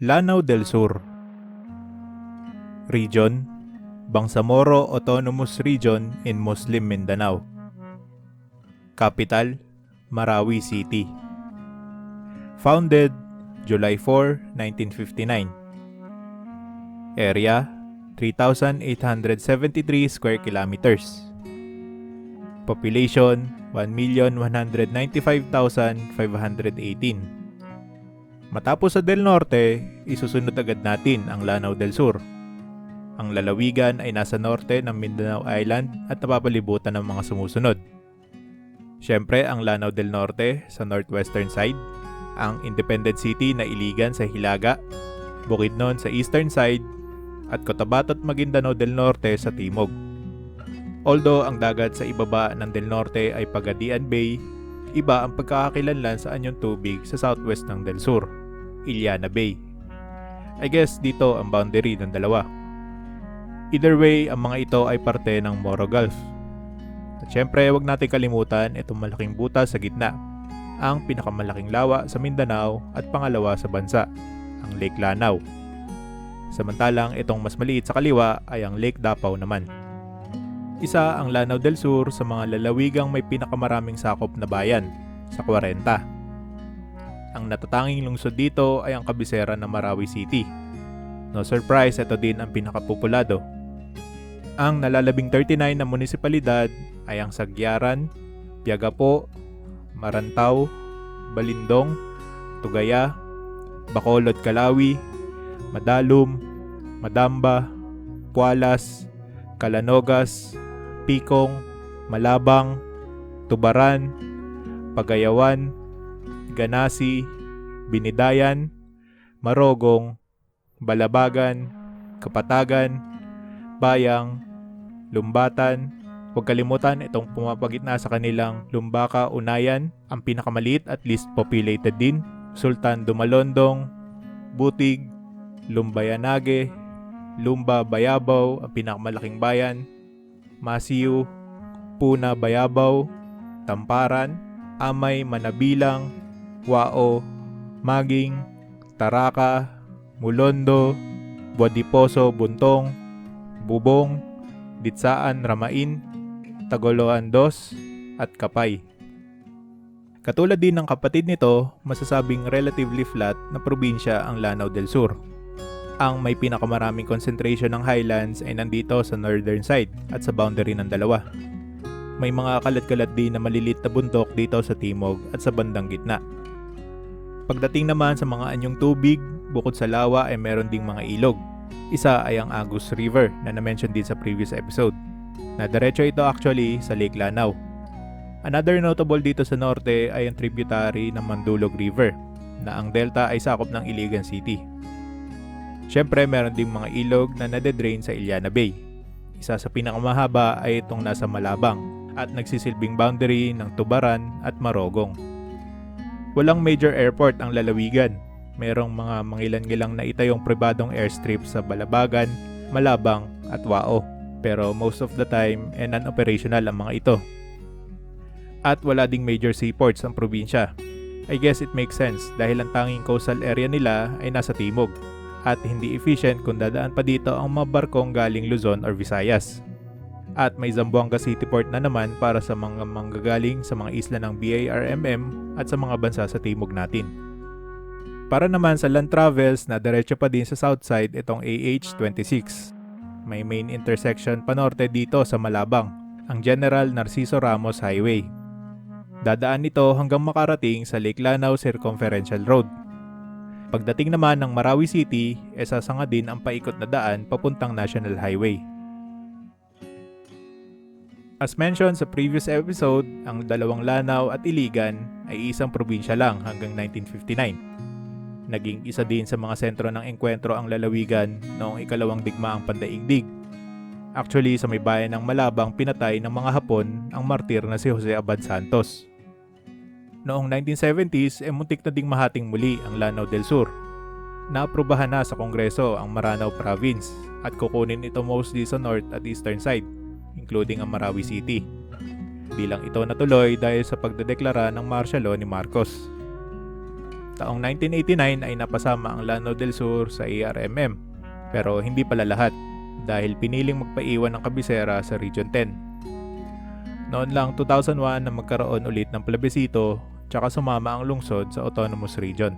Lanao del Sur. Region Bangsamoro Autonomous Region in Muslim Mindanao. Capital Marawi City. Founded July 4, 1959 Area 3,873 square kilometers. Population 1,195,518 Matapos sa Del Norte, isusunod agad natin ang Lanao del Sur. Ang lalawigan ay nasa norte ng Mindanao Island at napapalibutan ng mga sumusunod. Siyempre, ang Lanao del Norte sa northwestern side, ang Independent City na Iligan sa Hilaga, Bukidnon sa eastern side, at Cotabato at Maguindanao del Norte sa timog. Although ang dagat sa ibaba ng Del Norte ay Pagadian Bay, iba ang pagkakakilanlan sa anyong tubig sa southwest ng Del Sur, Iliana Bay. I guess dito ang boundary ng dalawa. Either way, ang mga ito ay parte ng Moro Gulf. At syempre, huwag natin kalimutan itong malaking butas sa gitna, ang pinakamalaking lawa sa Mindanao at pangalawa sa bansa, ang Lake Lanao. Samantalang itong mas maliit sa kaliwa ay ang Lake Davao naman. Isa ang Lanao del Sur sa mga lalawigang may pinakamaraming sakop na bayan, sa 40. Ang natatanging lungsod dito ay ang kabisera ng Marawi City. No surprise, ito din ang pinakapopulado. Ang nalalabing 39 na munisipalidad ay ang Sagyaran, Piagapo, Marantao, Balindong, Tugaya, Bacolod Kalawi, Madalum, Madamba, Pualas, Kalanogas, Pikong, Malabang, Tubaran, Pagayawan, Ganasi, Binidayan, Marogong, Balabagan, Kapatagan, Bayang, Lumbatan, huwag kalimutan itong pumapagitna sa kanilang Lumbaka Unayan, ang pinakamaliit at least populated din, Sultan Dumalondong, Butig, Lumbayanage, Lumba Bayabaw, ang pinakamalaking bayan, Masiu, Puna Bayabaw, Tamparan, Amay Manabilang, Wao, Maging, Taraka, Mulondo, Buadiposo Buntong, Bubong, Ditsaan Ramain, Tagoloan Dos, at Kapay. Katulad din ng kapatid nito, masasabing relatively flat na probinsya ang Lanao del Sur. Ang may pinakamaraming concentration ng highlands ay nandito sa northern side at sa boundary ng dalawa. May mga kalat-kalat din na malilit na bundok dito sa timog at sa bandang gitna. Pagdating naman sa mga anyong tubig, bukod sa lawa ay meron ding mga ilog. Isa ay ang Agus River na na-mention din sa previous episode. Na diretso ito actually sa Lake Lanao. Another notable dito sa norte ay ang tributary ng Mandulog River na ang delta ay sakop ng Iligan City. Siyempre meron ding mga ilog na nade-drain sa Iliana Bay. Isa sa pinakamahaba ay itong nasa Malabang at nagsisilbing boundary ng Tubaran at Marogong. Walang major airport ang lalawigan. Merong mga mangilan-ngilang na itayong pribadong airstrip sa Balabagan, Malabang at Wao. Pero most of the time, eh, non-operational ang mga ito. At wala ding major seaports ang probinsya. I guess it makes sense dahil ang tanging coastal area nila ay nasa timog at hindi efficient kung dadaan pa dito ang mga barkong galing Luzon or Visayas. At may Zamboanga City Port na naman para sa mga manggagaling sa mga isla ng BARMM at sa mga bansa sa timog natin. Para naman sa land travels na diretso pa din sa south side itong AH-26. May main intersection pa norte dito sa Malabang, ang General Narciso Ramos Highway. Dadaan nito hanggang makarating sa Lake Lanao Circumferential Road. Pagdating naman ng Marawi City, e sasanga din ang paikot na daan papuntang National Highway. As mentioned sa previous episode, ang dalawang Lanao at Iligan ay isang probinsya lang hanggang 1959. Naging isa din sa mga sentro ng engkwentro ang lalawigan noong ikalawang digmaang pandaigdig. Actually, sa may bayan ng Malabang pinatay ng mga Hapon ang martir na si Jose Abad Santos. Noong 1970s, e muntik na ding mahating muli ang Lanao del Sur. Naaprubahan na sa Kongreso ang Maranao Province at kukunin ito mostly sa north at eastern side, including ang Marawi City. Bilang ito natuloy dahil sa pagdedeklara ng martial law ni Marcos. Taong 1989 ay napasama ang Lanao del Sur sa ARMM, pero hindi pala lahat dahil piniling magpaiwan ng kabisera sa Region 10. Noon lang 2001 na magkaroon ulit ng plebisito tsaka sumama ang lungsod sa autonomous region.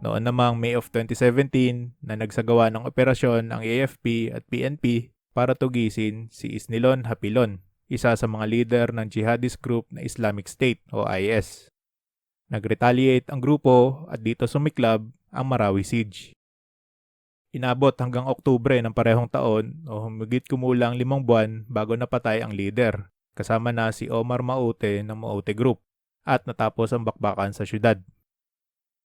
Noon namang May of 2017 na nagsagawa ng operasyon ang AFP at PNP para tugisin si Isnilon Hapilon, isa sa mga leader ng jihadist group na Islamic State o IS. Nag-retaliate ang grupo at dito sumiklab ang Marawi Siege. Inabot hanggang Oktubre ng parehong taon o humigit kumulang limang buwan bago napatay ang leader, kasama na si Omar Maute ng Maute Group at natapos ang bakbakan sa syudad.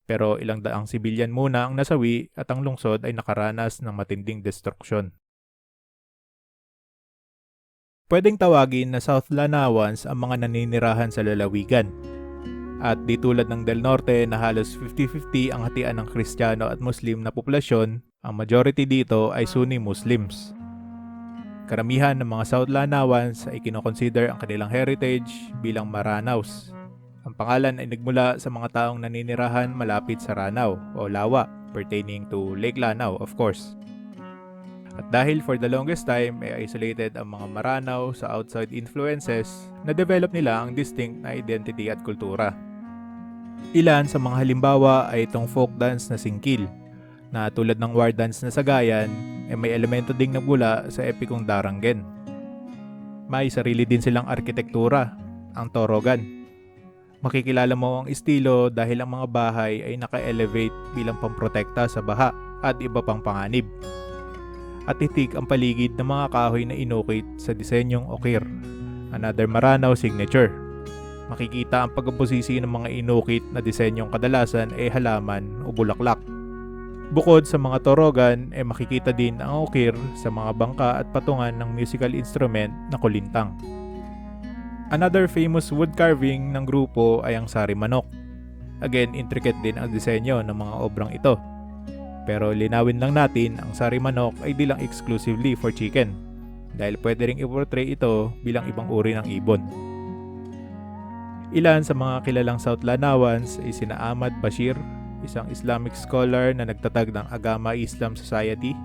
Pero ilang daang sibilyan muna ang nasawi at ang lungsod ay nakaranas ng matinding destruksyon. Pwedeng tawagin na South Lanawans ang mga naninirahan sa lalawigan at di tulad ng Del Norte na halos 50-50 ang hatian ng Kristiyano at Muslim na populasyon, ang majority dito ay Sunni Muslims. Karamihan ng mga South Lanawans ay kinoconsider ang kanilang heritage bilang Maranaos. Ang pangalan ay nagmula sa mga taong naninirahan malapit sa Ranao o Lawa pertaining to Lake Lanao of course. At dahil for the longest time ay isolated ang mga Maranao sa outside influences, na-develop nila ang distinct na identity at kultura. Ilan sa mga halimbawa ay itong folk dance na singkil, na tulad ng war dance na sagayan, ay may elemento ding nagmula sa epikong daranggen. May sarili din silang arkitektura, ang torogan. Makikilala mo ang estilo dahil ang mga bahay ay naka-elevate bilang pamprotekta sa baha at iba pang panganib. At itik ang paligid ng mga kahoy na inukit sa disenyong okir, another Maranao signature makikita ang pagkabusisi ng mga inukit na disenyong kadalasan ay halaman o bulaklak. Bukod sa mga torogan, ay makikita din ang okir sa mga bangka at patungan ng musical instrument na kulintang. Another famous wood carving ng grupo ay ang sari manok. Again, intricate din ang disenyo ng mga obrang ito. Pero linawin lang natin ang sari manok ay di lang exclusively for chicken dahil pwede ring i-portray ito bilang ibang uri ng ibon. Ilan sa mga kilalang South Lanawans ay sina Ahmad Bashir, isang Islamic scholar na nagtatag ng Agama Islam Society,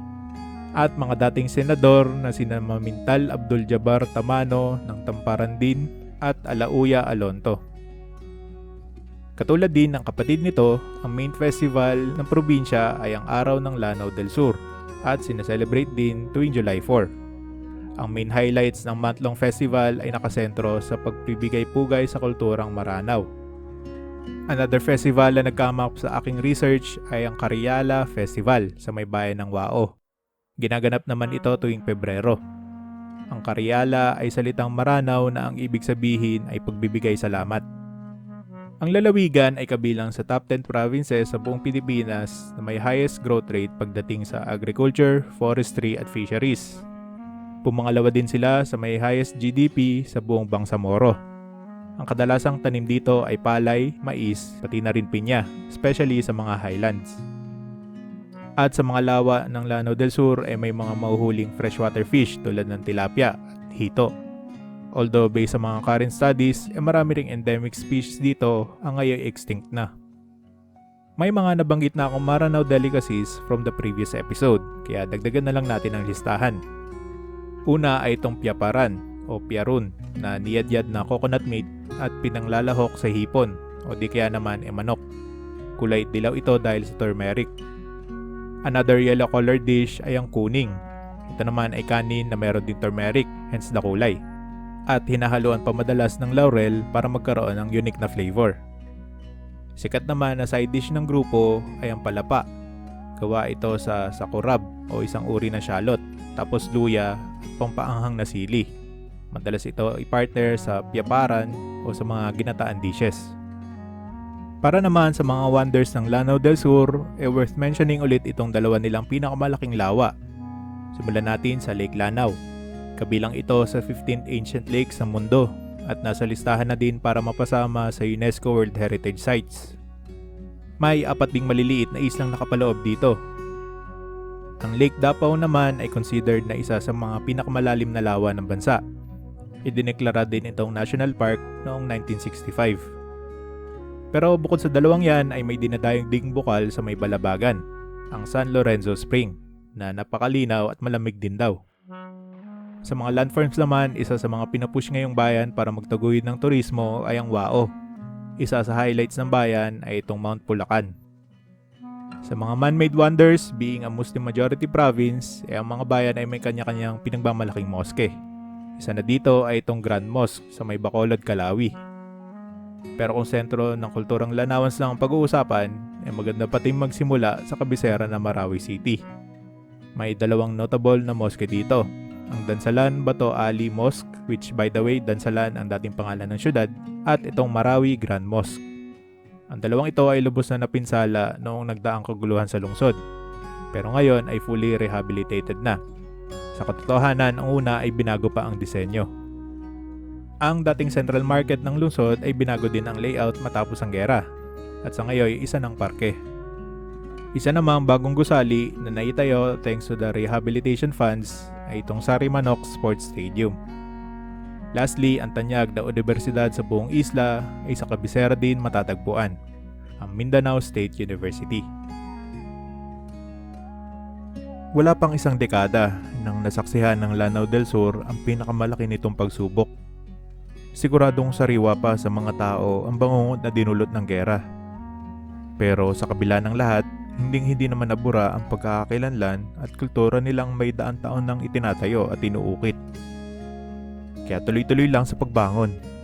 at mga dating senador na sina Mamintal Abdul Jabbar Tamano ng Tamparan din at Alauya Alonto. Katulad din ng kapatid nito, ang main festival ng probinsya ay ang Araw ng Lanao del Sur at sineselebrate din tuwing July 4. Ang main highlights ng month-long festival ay nakasentro sa pagpibigay pugay sa kulturang Maranao. Another festival na nagkama sa aking research ay ang Cariala Festival sa may bayan ng Wao. Ginaganap naman ito tuwing Pebrero. Ang Cariala ay salitang Maranao na ang ibig sabihin ay pagbibigay salamat. Ang lalawigan ay kabilang sa top 10 provinces sa buong Pilipinas na may highest growth rate pagdating sa agriculture, forestry at fisheries Pumangalawa din sila sa may highest GDP sa buong Bangsamoro. Ang kadalasang tanim dito ay palay, mais, pati na rin pinya, especially sa mga highlands. At sa mga lawa ng Lanao del Sur ay may mga mahuhuling freshwater fish tulad ng tilapia at hito. Although based sa mga current studies, ay marami ring endemic species dito ang ngayon extinct na. May mga nabanggit na akong Maranao delicacies from the previous episode, kaya dagdagan na lang natin ang listahan. Una ay itong piaparan o piarun na niyadyad na coconut meat at pinanglalahok sa hipon o di kaya naman e manok. Kulay dilaw ito dahil sa turmeric. Another yellow colored dish ay ang kuning. Ito naman ay kanin na meron din turmeric, hence the kulay. At hinahaluan pa madalas ng laurel para magkaroon ng unique na flavor. Sikat naman na side dish ng grupo ay ang palapa. Gawa ito sa sakurab o isang uri ng shallot, tapos luya pampaanghang na sili. Madalas ito i-partner sa piaparan o sa mga ginataan dishes. Para naman sa mga wonders ng Lanao del Sur, eh worth mentioning ulit itong dalawa nilang pinakamalaking lawa. Simulan natin sa Lake Lanao. Kabilang ito sa 15th ancient lakes sa mundo at nasa listahan na din para mapasama sa UNESCO World Heritage Sites. May apat ding maliliit na islang nakapaloob dito ang Lake Davao naman ay considered na isa sa mga pinakamalalim na lawa ng bansa. Idineklara din itong national park noong 1965. Pero bukod sa dalawang yan ay may dinadayong ding bukal sa may balabagan, ang San Lorenzo Spring, na napakalinaw at malamig din daw. Sa mga landforms naman, isa sa mga pinupush ngayong bayan para magtaguyod ng turismo ay ang Wao. Isa sa highlights ng bayan ay itong Mount Pulacan. Sa mga man-made wonders, being a Muslim majority province, eh ang mga bayan ay may kanya-kanyang pinagbamalaking moske. Isa na dito ay itong Grand Mosque sa may Bacolod, Calawi. Pero kung sentro ng kulturang Lanawans lang ang pag-uusapan, ay maganda pati magsimula sa kabisera na Marawi City. May dalawang notable na mosque dito. Ang Dansalan Bato Ali Mosque, which by the way, Dansalan ang dating pangalan ng syudad, at itong Marawi Grand Mosque. Ang dalawang ito ay lubos na napinsala noong nagdaang kaguluhan sa lungsod. Pero ngayon ay fully rehabilitated na. Sa katotohanan, ang una ay binago pa ang disenyo. Ang dating central market ng lungsod ay binago din ang layout matapos ang gera at sa ngayon isa ng parke. Isa namang bagong gusali na naitayo thanks to the rehabilitation funds ay itong Sarimanok Sports Stadium. Lastly, ang tanyag na universidad sa buong isla ay sa kabisera din matatagpuan, ang Mindanao State University. Wala pang isang dekada nang nasaksihan ng Lanao del Sur ang pinakamalaki nitong pagsubok siguradong sariwa pa sa mga tao ang bangungot na dinulot ng gera. Pero sa kabila ng lahat, hindi hindi naman nabura ang pagkakakilanlan at kultura nilang may daan taon nang itinatayo at inuukit. Kaya tuloy-tuloy lang sa pagbangon.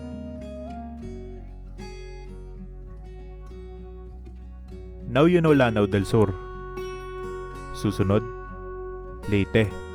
Now you know Lanao del Sur. Susunod, Leyte.